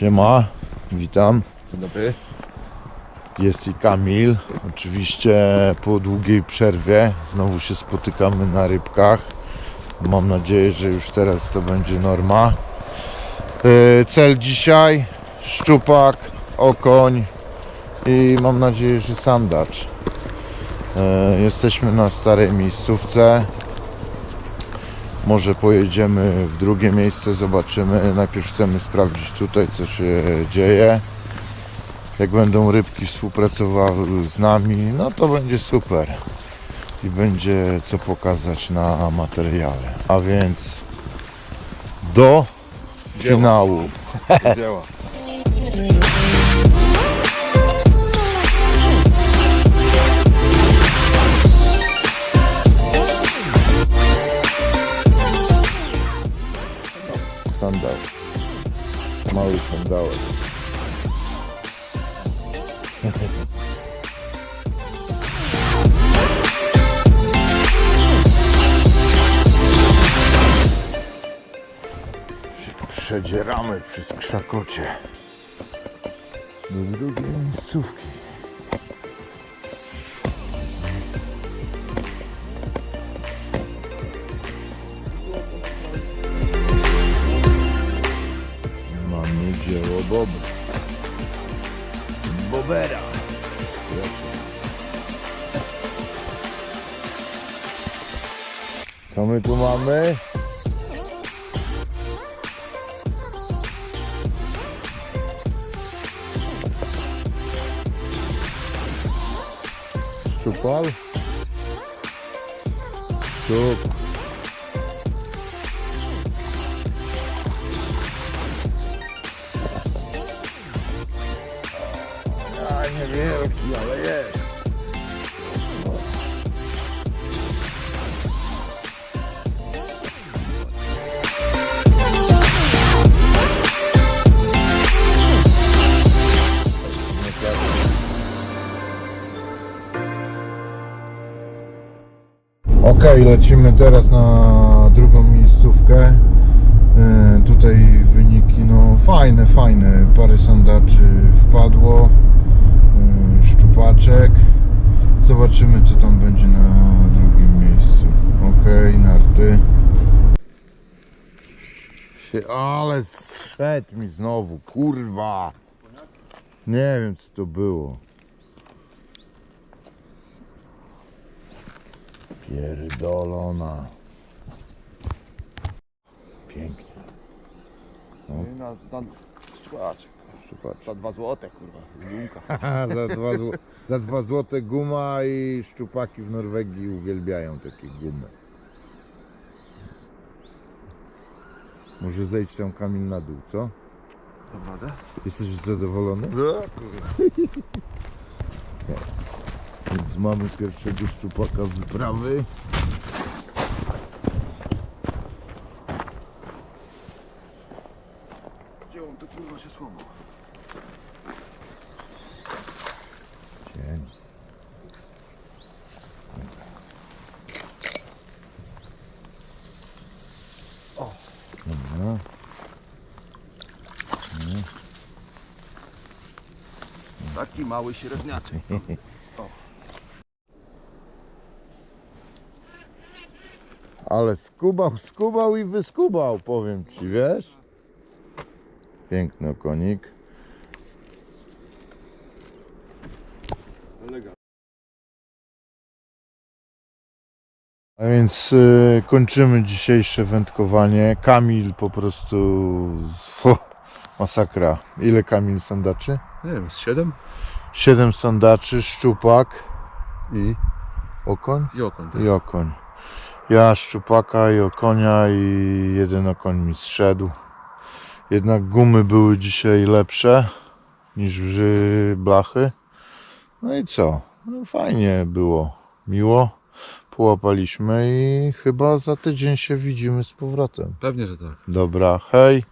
Siema, witam. Dzień dobry. Jest i Kamil. Oczywiście po długiej przerwie znowu się spotykamy na rybkach. Mam nadzieję, że już teraz to będzie norma. Yy, Cel dzisiaj szczupak, okoń i mam nadzieję, że sandacz. Yy, Jesteśmy na starej miejscówce. Może pojedziemy w drugie miejsce, zobaczymy. Najpierw chcemy sprawdzić tutaj, co się dzieje. Jak będą rybki współpracowały z nami, no to będzie super. I będzie co pokazać na materiale. A więc do finału. Działa. Sandał. Mały sandałek. Przedzieramy przez krzakocie do drugiej miejscówki. Dzieło Boby. Bobera. Co my tu mamy? A niewielki, ale jest. Ok, lecimy teraz na drugą miejscówkę. E, tutaj wyniki no fajne, fajne. Parę sandaczy wpadło. Szczupaczek. Zobaczymy co tam będzie na drugim miejscu. Ok, narty. Się, ale zszedł mi znowu, kurwa. Nie wiem co to było. Pierdolona. Pięknie. Na, na Szczupaczek. Za dwa złote, kurwa. Gumka. za, dwa zł- za dwa złote guma i szczupaki w Norwegii uwielbiają takie gumy. Może zejdź tam Kamil na dół, co? Dobra, Jesteś zadowolony? No, kurwa. Więc mamy pierwszego szczupaka wyprawy. Gdzie on tu kurwa się słomał? Cień. O. Dobra. Taki mały średniaczek. Ale skubał, skubał i wyskubał, powiem ci, wiesz? Piękny okonik. A więc y, kończymy dzisiejsze wędkowanie. Kamil po prostu ho, masakra. Ile Kamil sandaczy? Nie wiem, z siedem? Siedem sandaczy, szczupak i okoń? I okon. I okoń. Ja szczupaka i okonia i jeden okoń mi zszedł. Jednak gumy były dzisiaj lepsze niż blachy. No i co? No fajnie było. Miło. Połapaliśmy i chyba za tydzień się widzimy z powrotem. Pewnie, że tak. Dobra, hej.